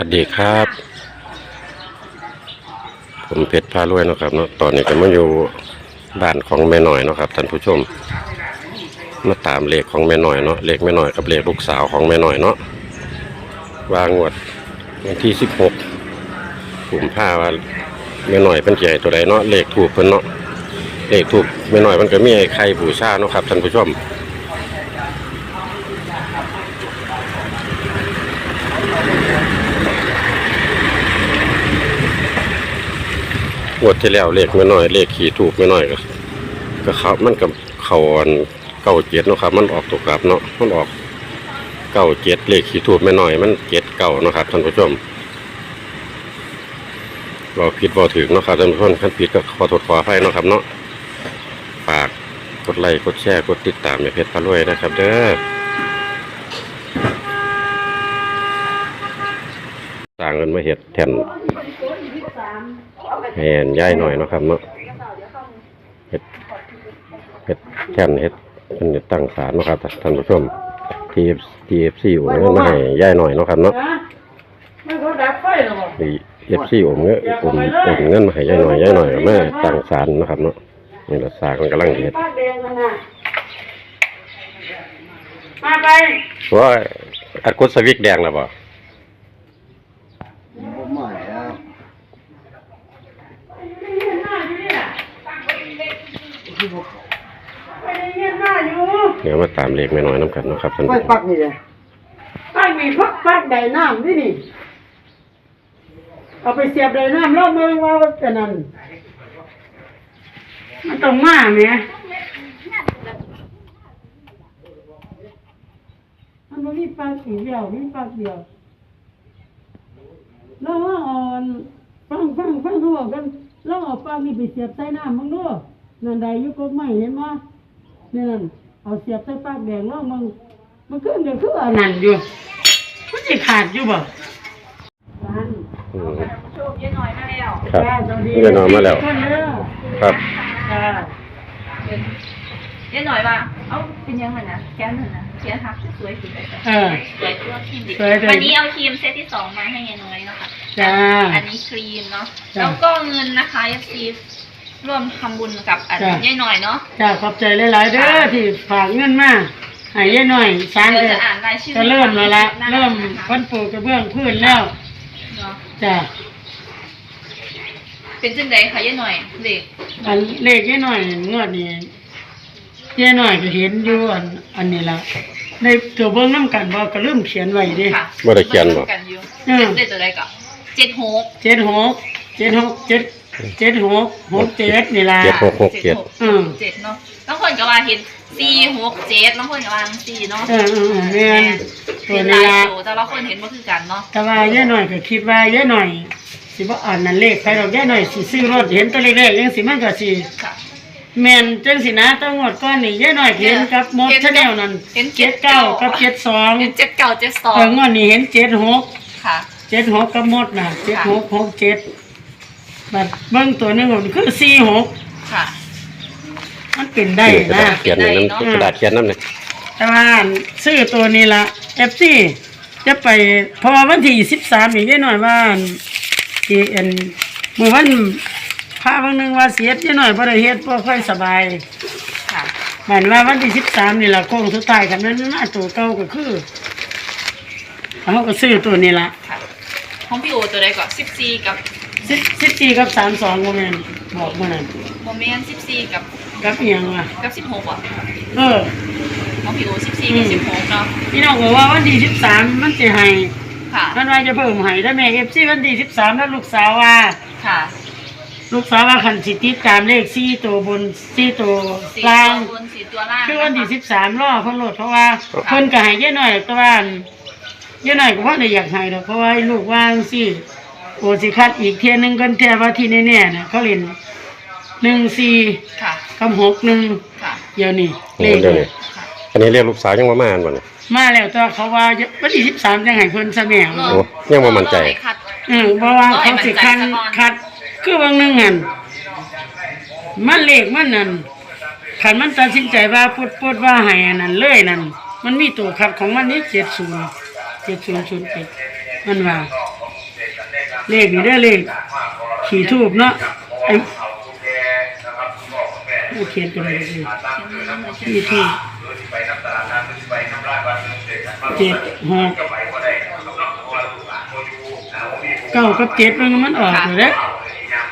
สวัสดีครับ ผมเพชรพารวยนะครับเนาะตอนนี้ก็มาอยู่บ้านของแม่หน่อยเนาะครับท่านผู้ชม มาตามเลขของแม่หน่อยเนาะเลขแม่หน่อยกับเลขลูกสาวของแม่หน่อยเนาะวางงวดวันที่สิบหกผมผ้าว่าแม่หน่อยเป็นใหญ่ตัวใดเนาะเลขถูกเพิ่นเนาะเลขถูกแม่หน่อยมันก็มีไอ้ไข่บูชาเนาะครับท่านผู้ชม งวดที่แล้วเลขไม่น้อยเลขขี่ถูกไม่น้อยก็ก็เขามันกับเขาอันเก้าเจ็ดเนาะครับ มันออกตกกลับเนาะมันออกเก้าเจ็ดเลขขี่ถูกไม่น้อย มันเจ็ดเก้านะครับท่านผู้ชมเราผิดบ่ถึงเนาะครับท่านผู้ชมขั้นผิดก็ขอโทษขออภัยเนาะครับเนาะฝากกดไลค์กดแชร์กดติดตามในเพจพารวยนะครับ เด้อสร้างเงินมาเห็ดแทน แห่นย้ายหน่อยเนาะครับเนาะเฮ็ดเฮ็ดแท่นเฮ็ดเพิ่นจะตั้งศาลเนาะครับท่านผู้ชม TF TFC โอนเงินมาให้ย้ายหน่อยเนาะครับเนาะ ไม่เขาดับไฟหรอบ่ TFC โอนเงินโอนโอนเงินมาให้ย้ายหน่อยย้ายหน่อยก็มาตั้งศาลเนาะครับเนาะนี่ละสร้างมันกำลังเฮ็ดปากแดงนั่นน่ะมาไปว่าอัดกดสวิกแดงแล้วบ่ ผมมาแล้ว ไปเยี่ยมหน้าอยู่เนี่ย ไปเยี่ยมหน้าอยู่เดี๋ยวมาตามเลขแม่น้อยนํกันเนาะครับท่านไฟผู้ชปัมกนี่เลยไปมีพักพักใดน้ำนี่นี่ เอาไปเสียบใดน้ำรอบเมืองว่าเป็นนั่นมันต้องมาแหมมันบ่มีปลาสีเดียวมีปลาเดียว แล้วว่าอ่อนฟังฟังฟังเขาบอกกันแล้วเอาปลานี่ไปเสียบใส่น้ำมึงดู นั่นใดอยู่กกไม้เห็นมั้นี่นั่นเอาเสียบใส่ปากแดงแล้วมึงมันขึ้นเดี๋ยวคืออันนั้นอยู่มันจะขาดอยู่บ่ร้านอืมโชคเยอะหน่อยมาแล้วครับจ้าสวัสดีแม่น้อยมาแล้วคนเด้อครับ จ้าเยอะหน่อยว่า เอ้า เป็นยังไงนะแก้มหนึ่งนะเขียนทักสวยสุดเลยเออ สวยตัวครีมดิสวยเลย วันนี้เอาครีมเซตที่สองมาให้ยายน้อยเนาะค่ะ จ้า อันนี้ครีมเนาะ จ้ะ แล้วก็เงินนะคะยซี ร่วมทำบุญกับอันจ้ะยายหน่อยเนาะจ้าขอบใจหลาย ๆ เด้อที่ฝากเงินมาให้ยายหน่อยสร้างเดี๋ยวเด้อจะอ่านรายชื่อก็เริ่มแล้วละหน้าเริ่มนะคะวันปลูกกระเบื้องพื้นแล้วเนาะจ้าเป็นจังไดคะยายหน่อยเด็กอันเลขยายหน่อยงวดนี้ยายหน่อยก็เห็นอยู่อันอันนี้ละในตัวเบิ้งน้ำกันบ่ก็เริ่มเขียนไว้เดิ ค่ะบ่ได้เขียนบ่กันอยู่อืม เด็ดตัวใดก็เจ็ดหก เจ็ดหกเจ็ดหกเจ็ด เจ็ดหกหกเจ็ดนี่ละเจ็ดหกหกเจ็ดอืมเจ็ดเนาะบางคนก็ว่าเห็นสี่หกเจ็ดบางคนก็ว่าสี่เนาะเออเออเออแม่นตัเห็วนนี้ลายละตัวแต่ละคนเห็นว่าคือกันเนาะแต่ว่ายายหน่อยก็คิดว่ายายหน่อยสิบ่อ่านนั่นเลขใครดอกยายหน่อยสิซื้อรถเห็นตัวเลขๆยังสิมันก็สิค่ะแม่นจังสินะต้องงวดก้อนนี่ยายหน่อยเห็นกับมดชาแนลนั่นเห็นเจ็ดเก้ากับเจ็ดสองเห็นเจ็ดเก้าเจ็ดสองเอองวดนี้เห็นเจ็ดหกค่ะเจ็ดหกกับมดน่ะเจ็ดหกหกเจ็ด บัดเบิ้งตัวหนึงมันคือสี่หกค่ะ มันเป็นได้กระนะ ดาษเขียนหนึ่งน้ำกระดาษเขียนน้ำหนึ่งแต่ว่าซื้อตัวนี้ละเอฟซีจะไปเพอวันที่สิบสามอีกได้หน่อยว่าที่เอ็นเมื่อวันพระวันหนึ่งว่าเสียจะหน่อยเพราะได้เฮ็ดเพราะค่อยสบายค่ะ หมายว่าวันที่สิบสามนี่ละโค้งสุดท้ายกันนั้นน่าตัวเก่าก็คือเขาก็ซื้อตัวนี้ละค่ะห้องพี่โอตัวใดก่อนสิบสี่กับ สิบสิบสี่กับสามสองโมเมนบอกเมื่อนั้นโมเมนต์สิบสี่กับกับเอียงว่ะกับสิบหกอะเออห้องพี่โอสิบสี่กับสิบหกเนาะพี่น้องบอกว่าวันที่สิบสามมันจะให้ค่ะมันว่าจะเพิ่มให้ได้แม่เอฟซีวันที่สิบสามแล้วลูกสาวว่าค่ะ ลูกสาวว่าคันสิติดตามเลขสี่ตัวบนสี่ตัวสี่ล่าตัวงบนสี่ตัวล่างคือวันที่สิบสามรอเพิ่นโหลดเพราะว่าเพิ่นก็ให้เยอะหน่อยแต่ว่าเยอะหน่อยก็เพราะในอยากให้ดอกเพราะว่าลูกว่างสิ โอสิคัดอีกเทียหนึงกันแท้ว่าที่แน่ๆน่ะเขาเล่นหนึ่งสี่ค่ะ กับหกหนึ่งค่ะ เดี๋ยวนี้โอ้เลขเดี๋ยวนี้อันนี้เรียกลูกสาวยังว่ามาอันบ่เนี่ยมาแล้วแต่ว่าเขาว่าวันที่สิบสามจะให้เพิ่นซะแม่โอ้ยังบ่มั่นใจรอให้คัดเออเพราะว่าเขาสิคันคัดคือบางหนึงหันมันเลขมันนั่นขันมันตัดสินใจว่าพูดพูดว่าให้อันนั้นเลยนั่นมันมีตัวคัดของมันนี่เจ็ดศูนย์เจ็ดศูนย์ศูนย์เจ็ดมันว่า เลขนี่ได้อเลขขี่ทูบเนาะไอ้โอเขียนกันเลยสิขี่ทูบเจ็ดหกเก้ากับเจ็ดมันมันออกอยู่แล้ว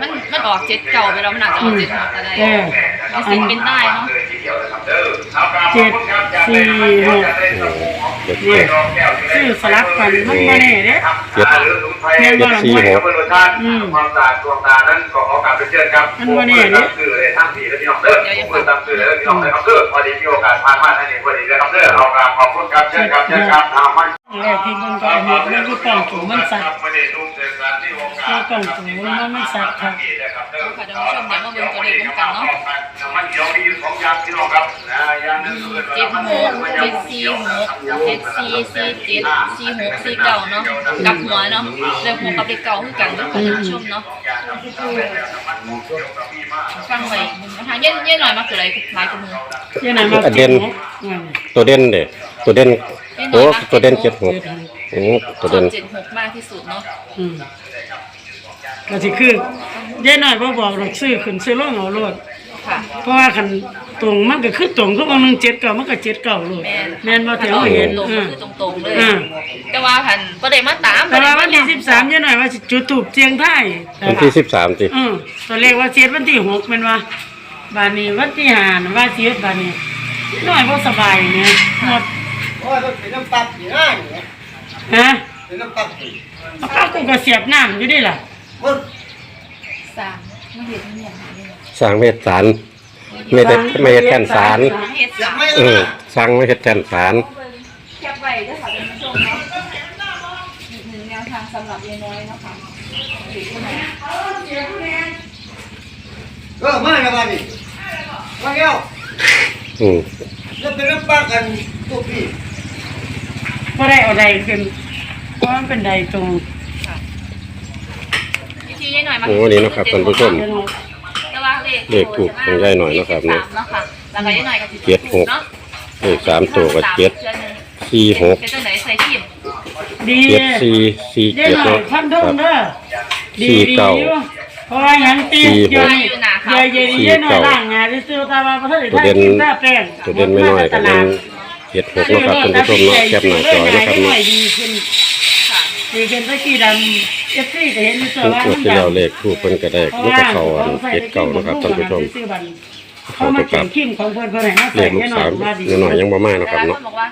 มันมันออกเจ็ดเก่าไปแล้วมันอาจจะออกเจ็ดหกก็ได้เออมีสิทธิ์เป็นได้เนาะเจ็ด สี่หกเจ็ดเนี่ยชื่อสลับกันมันบ่แน่เด้ เจ็ดแม่นบ่ล่ะสี่หกอืมความสะอาดดวงตานั้นก็ขอกราบเรียนครับมันบ่แน่เด้ผมเปิดตามสื่อเลยทั้งสี่และพี่น้องเด้อผมเปิดตามสื่อเลยพี่น้องนะครับเด้อพอดีมีโอกาสผ่านมาท่านเองพอดีเลยครับเด้อเอากราบขอบคุณครับเชิญครับเชิญครับทำมันแรกที่มันก็เห็นมันก็ต้องถูมันสักไม่ได้ทุ่มเทการที่โอกาสก็ต้องถูมันมันสักครับค่ะท่านผู้ชมเดี๋ยวมาเบิ่งตัวเลขร่วมกันเนาะมันเดี๋ยวมีอยู่สองอย่างพี่น้องครับนะอย่างหนึงคือเจ็ดหกเจ็ดสี่หกเจ็ดสี่สี่เจ็ดสี่หกสี่เก่าเนาะกลับหัวเนาะเลขหกกับเลขเก่าคือกันเนาะค่ะท่านผู้ชมเนาะฟังไว้ทางเย็นเย็นหน่อยมาคืออะไรหลายกว่ามือเจ้าไหนมาเด่นอืมตัวเด่นเด้ตัวเด่นโอ้ตัวเด่นเจ็ดหกอืมตัวชเด่อบนเจ็ดหกมากที่สุดเนาะอืม ก็สิคือเจ้าหน่อยบ่บอกดอกซื้อขึ้นซื้อลงเอาโลดค่ะ เพราะว่าคันตรงมันก็คือตรงคือว่า1 7 9มันก็7 9โลดแม่นแม่นบ่ที่ถ้าเฮาเราเห็นตรงอืก็มคือตรงๆเลยอืมแต่ว่าพันประเดี๋ยวมาตามแต่ว่าวันที่13เจ้าหน่อยว่าสิจุดธูปเสียงไทายวันที่สิบสามสิอืมตัวเลขว่าเสียวันที่6แม่นว่าบาดนี้วันที่ห้าน่ะว่าเสียบาดนี้น้อยบ่สบายเนี่ยหมดโอ้ยมันเป็นน้ำตับอยู่นะเนี่ยฮะเป็นน้ำตับอยู่เอาข้าวกูก็เสียบน้ำอยู่ดิล่ะมัน สามมาเห็นมันอย่างนี้สร้างเมตสารเมตเมตแทนสารเห็ดสามไม่เอละอสร้างเมตแทนสารแคบไว้ด้วยค่ะท่านผู้ชมเนาะอีกหนึ่งแนวทางสำหรับยายน้อยนะคะถือที่ไหนเออมาแล้วบ้านี่มาแล้วอืมแล้วเป็นน้ำปลากันตัวพี่ ก็ได้เอาใดขึ้นเพราะมันเป็นใดตรง วิธียายน้อยมาโอ้นี่เนาะครับท่านผู้ชมเป็นแต่ว่าเลขเลขถูกของยายหน่อยเนาะครับเนาะเนาะค่ะแล้วก็ยายน้อยก็สิเจ็ดหก เนาะเลขสามตัวก็เจ็ดสี่หกเป็นจังไหนใส่ทีมดีเจ็ดสี่สี่ได้เจ็ดหน่อยเนาะพันคทุ่รังบเด้อดีสี่ดีเก้าอยู่เพราะว่าหยังตีสี่หกเดี๋ยวนี้เดี๋ยวเย็นเย็นหน่อยล่างงานซื้อตามาประเทศไทยกินตาแป้งตัวเด่นไม่น้อยก็เป็นเจ็ดหกเนาะครับท่านผู้ชมเนาะแคบหน้าจอยนะครับหน่เนาะอยดีขึ้นค่ะดีขึ้นตะกี้ดำ เอฟซีก็เห็นอยู่ตัวทุกว่าตัวที่เราเลขถูกเพิ่นก็ได้มันก็เข้าอันเจ็ดเก้านะครับท่านผู้ชมเขามาเขียนคิมของเพิ่นเพิ่นให้มาเลใส่ขลูกแน่นอสาวนว่าดีน้อยๆยังบ่มาเนาะครับแต่เนาะคนบอกว่า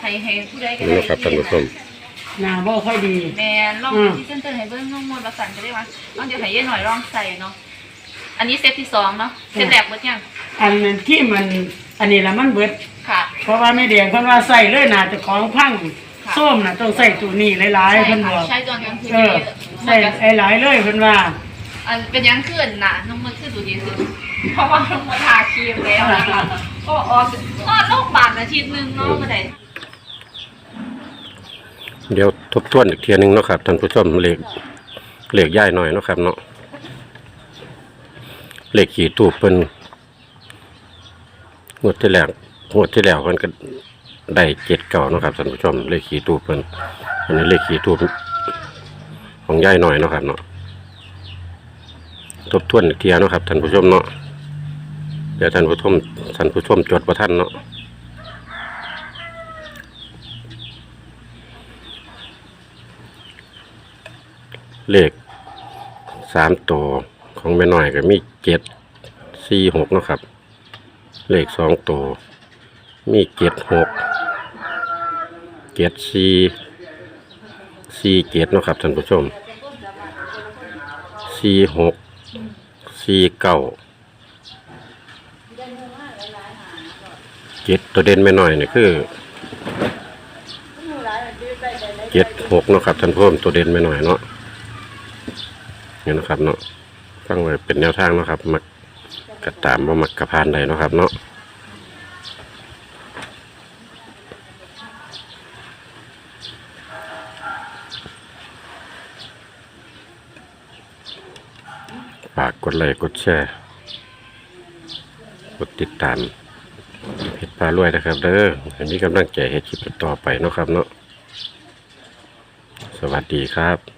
ให้ให้ผู้ใดก็นี่ได้นะครับท่านผู้ชมหน้าบ่ค่อยดี แมนลองที่เส้นเตือนให้เบิ้งน้องมนต์ประสันก็ได้ว่าลองเดี๋ยวให้ยายหน่อยลองใส่เนาะอันนี้เซตที่สองเนาะเซตแรกเบิดยังอันนั้นที่มันอันนี้ละมันเบิด ค่ะเพราะว่าแม่แดงเพิ่นว่าใส่เลยน่ะแต่ของพังค่ะ ส้มน่ะต้องใส่ตัวนี้หลายใช่ๆเพิ่นบค่ะอกใช่ตอนกลางคืนเออเยอะใส่หลายๆเลยเพิ่นว่าอันเป็นยังขึ้นน่ะน้องมนต์ขึ้นดูดีขึ้นเพราะว่าน้องมนต์ทาครีมแล้วนะคะก็ออกนอนโรงพยาบาลอาทิตย์หนึงเนาะก็ได้เดี๋ยวทบทวนอีกเทียหนึงเนาะครับท่านผู้ชมเลขเลขย่ายหน่อยเนาะครับเนาะเลขขี่ถูกเพิ่นงวดที่แล้วงวดที่แล้วเพิ่นก็ ได้เจ็ดเก่านะครับท่านผู้ชมเลขขี่ถูกเพิ่นอันนี้เลขขี่ถูกของย่ายหน่อยนะครับเนาะทบทวนอีกเทียนะครับท่านผู้ชมเนาะเดี๋ยวท่านผู้ชมท่านผู้ชมจดประท่านเนาะเลขสามตัวของแม่หน้อยก็มีเจ็ดสี่หกนะครับ เลขสองตัวมีเจ็ดหก เจ็ดสี่สี่เจ็ดเนะครับท่านผู้ชมสี่หกสี่เก้าเจ็ดตัวเด่นแม่น้อยนี่คือเจ็ดหกนะครับท่านผู้ชมตัวเด่นแม่น้อยเนาะนี่นะครับเนาะฟังไว้เป็นแนวทางนะครับมักกระตามว่ามักกระพานใดนะครับเนาะ ฝากกดไลค์กดแชร์กดติดตามเพจปลารวยนะครับ เด้อให้มีกำลังใจให้คลิปต่อไปเนาะครับเนาะสวัสดีครับ